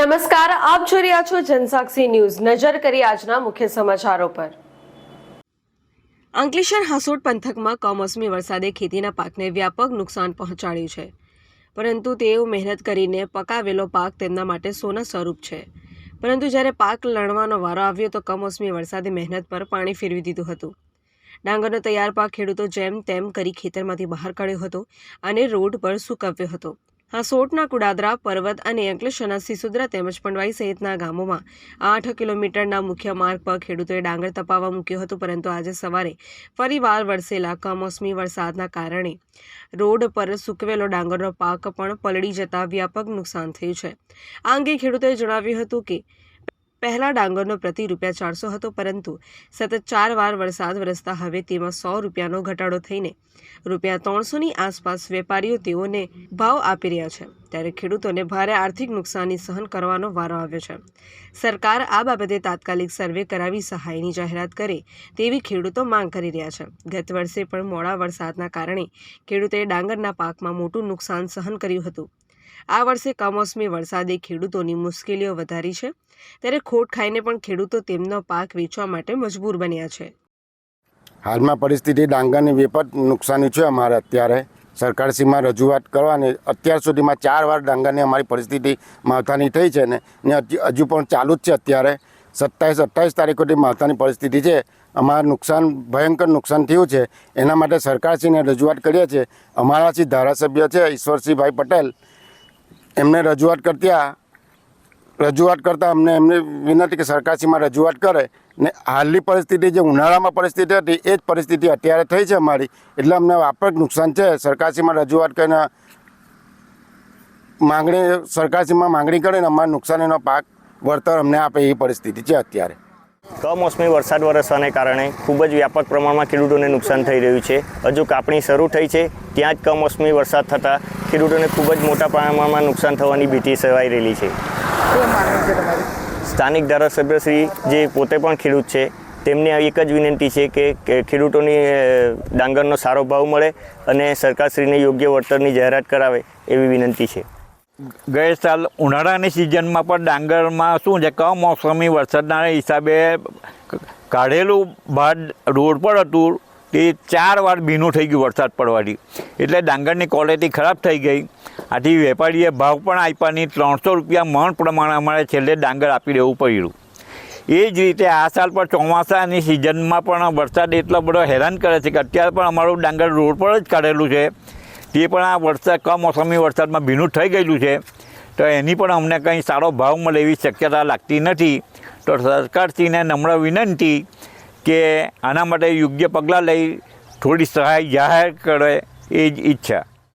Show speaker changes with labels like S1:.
S1: નમસ્કાર, આપ જોઈ રહ્યા છો જનસાક્ષી ન્યૂઝ. નજર કરી આજના મુખ્ય સમાચારો પર. અંકલેશ્વર હાસોડ પંથકમાં કમોસમી વરસાદે ખેતીના પાકને વ્યાપક નુકસાન પહોંચાડ્યું છે. પરંતુ તેઓ મહેનત કરીને પકાવેલો પાક તેમના માટે સોના સ્વરૂપ છે. પરંતુ જ્યારે પાક લણવાનો વારો આવ્યો તો કમોસમી વરસાદે મહેનત પર પાણી ફેરવી દીધું હતું. ડાંગરનો તૈયાર પાક ખેડૂતો જેમ તેમ કરી ખેતરમાંથી બહાર કાઢ્યો હતો અને રોડ પર સૂકવ્યો હતો. હાસોટના કુડાદરા, પર્વત અને અંકલેશ્વરના સિસુદ્રા તેમજ પંડવાઈ સહિતના ગામોમાં આઠ કિલોમીટરના મુખ્ય માર્ગ પર ખેડૂતોએ ડાંગર તપાવવા મૂક્યું હતું, પરંતુ આજે સવારે ફરીવાર વરસેલા કમોસમી વરસાદના કારણે રોડ પર સૂકવેલો ડાંગરનો પાક પણ પલળી જતા વ્યાપક નુકસાન થયું છે. આ અંગે ખેડૂતોએ જણાવ્યું હતું કે પહેલા ડાંગરનો પ્રતિ રૂપિયા ચારસો હતો, પરંતુ સતત ચાર વાર વરસાદ વરસતા હવે તેમાં સો રૂપિયાનો ઘટાડો થઈને રૂપિયા ત્રણસોની આસપાસ વેપારીઓ તેઓને ભાવ આપી રહ્યા છે. ત્યારે ખેડૂતોને ભારે આર્થિક નુકસાની સહન કરવાનો વારો આવ્યો છે. સરકાર આ બાબતે તાત્કાલિક સર્વે કરાવી સહાયની જાહેરાત કરે તેવી ખેડૂતો માંગ કરી રહ્યા છે. ગત વર્ષે પણ મોડા વરસાદના કારણે ખેડૂતોએ ડાંગરના પાકમાં મોટું નુકસાન સહન કર્યું હતું. આ વર્ષે કમોસમી વરસાદે ખેડૂતોની મુશ્કેલીઓ વધારી છે. ત્યારે ખોટ ખાઈને પણ ખેડૂતો તેમનો પાક વેચવા માટે મજબૂર બન્યા છે.
S2: હાલમાં પરિસ્થિતિ ડાંગરની વિપત નુકસાની છે અમારે અત્યારે. સરકારશ્રીમાં રજૂઆત કરવાની. અત્યાર સુધીમાં ચાર વાર ડાંગરની અમારી પરિસ્થિતિ માવઠાની થઈ છે ને હજુ પણ ચાલુ જ છે અત્યારે. સત્તાવીસ અઠ્ઠાવીસ તારીખોથી માવઠાની પરિસ્થિતિ છે. અમારા નુકસાન, ભયંકર નુકસાન થયું છે. એના માટે સરકારશ્રીને રજૂઆત કરીએ છીએ. અમારાથી ધારાસભ્ય છે ઈશ્વરસિંહભાઈ પટેલ. એમને રજૂઆત કરતા રજૂઆત કરતાં અમને એમને વિનંતી કે સરકારશ્રીમાં રજૂઆત કરે ને હાલની પરિસ્થિતિ જે ઉનાળામાં પરિસ્થિતિ હતી, એ જ પરિસ્થિતિ અત્યારે થઈ છે અમારી. એટલે અમને વ્યાપક નુકસાન છે. સરકારશ્રીમાં રજૂઆત કરીને માંગણી, સરકારશ્રીમાં માંગણી કરીને અમારા નુકસાનીનો પાક, વળતર અમને આપે એવી પરિસ્થિતિ છે અત્યારે.
S3: કમોસમી વરસાદ વરસવાને કારણે ખૂબ જ વ્યાપક પ્રમાણમાં ખેડૂતોને નુકસાન થઈ રહ્યું છે. હજુ કાપણી શરૂ થઈ છે. ત્યાં જ કમોસમી વરસાદ થતાં ખેડૂતોને ખૂબ જ મોટા પ્રમાણમાં નુકસાન થવાની ભીતિ સેવાઈ રહેલી છે. સ્થાનિક ધારાસભ્યશ્રી જે પોતે પણ ખેડૂત છે તેમને એક જ વિનંતી છે કે ખેડૂતોની ડાંગરનો સારો ભાવ મળે અને સરકારશ્રીને યોગ્ય વળતરની જાહેરાત કરાવે એવી વિનંતી છે.
S4: ગયે સાલ ઉનાળાની સિઝનમાં પણ ડાંગરમાં શું છે કમોસમી વરસાદના હિસાબે કાઢેલું ભાત રોડ પર હતું તે ચાર વાર ભીનું થઈ ગયું વરસાદ પડવાથી. એટલે ડાંગરની ક્વોલિટી ખરાબ થઈ ગઈ. આથી વેપારીએ ભાવ પણ આપ્યા નહીં. ત્રણસો રૂપિયા મણ પ્રમાણે અમારે છેલ્લે ડાંગર આપી દેવું પડ્યું. એ જ રીતે આ સાલ પર ચોમાસાની સિઝનમાં પણ વરસાદ એટલો બધો હેરાન કરે છે કે અત્યારે પણ અમારું ડાંગર રોડ પર જ કાઢેલું છે. તે પણ આ વરસાદ, કમોસમી વરસાદમાં ભીનું થઈ ગયેલું છે. તો એની પણ અમને કંઈ સારો ભાવ મળે એવી શક્યતા લાગતી નથી. તો સરકારશ્રીને નમ્ર વિનંતી કે આના માટે યોગ્ય પગલાં લઈ થોડી સહાય જાહેર કરે એ જ ઈચ્છા.